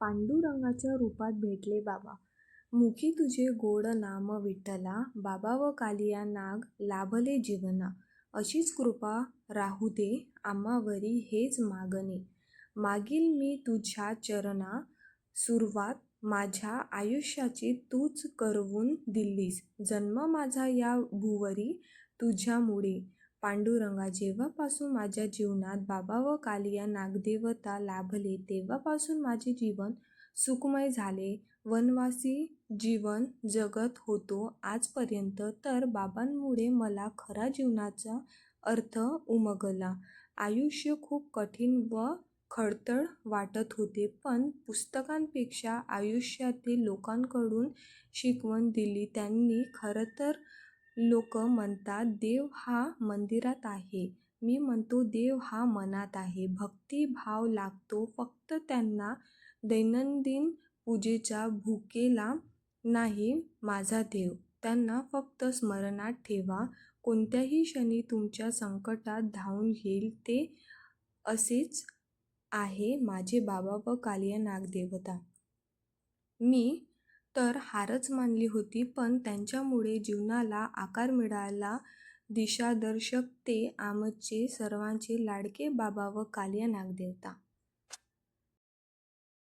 पांडुरंगाच्या रूपात भेटले बाबा. मुखी तुझे गोड नाम विठ्ठला, बाबा व कालिया नाग लाभले जीवना. अशीच कृपा राहू दे आम्हावरी हेच मागणे. मागील मी तुझ्या चरणा, सुरवात माझ्या आयुष्याची तूच करवून दिलीस. जन्म माझा या भुवरी तुझ्यामुळे. पांडुरंगा जेव्हापासून माझ्या जीवनात बाबा व कालिया नागदेवता लाभले तेव्हापासून माझे जीवन सुखमय झाले. वनवासी जीवन जगत होतो आजपर्यंत तर बाबांमुळे मला खरा जीवनाचा अर्थ उमगला. आयुष्य खूप कठीण व खडतळ वाटत होते पण पुस्तकांपेक्षा आयुष्यातील लोकांकडून शिकवण दिली त्यांनी. खरंतर लोक म्हणतात देव हा मंदिरात आहे. मी म्हणतो देव हा मनात आहे. भक्तिभाव लागतो फक्त त्यांना. दैनंदिन पूजेचा भुकेला नाही माझा देव. त्यांना फक्त स्मरणात ठेवा. कोणत्याही क्षणी तुमच्या संकटात धावून येईल ते असेच आहे माझे बाबा व कालिया नागदेवता. मी तर हारच मानली होती पण त्यांच्यामुळे जीवनाला आकार मिळाला. दिशादर्शक ते आमचे सर्वांचे लाडके बाबा व कालिया नागदेवता.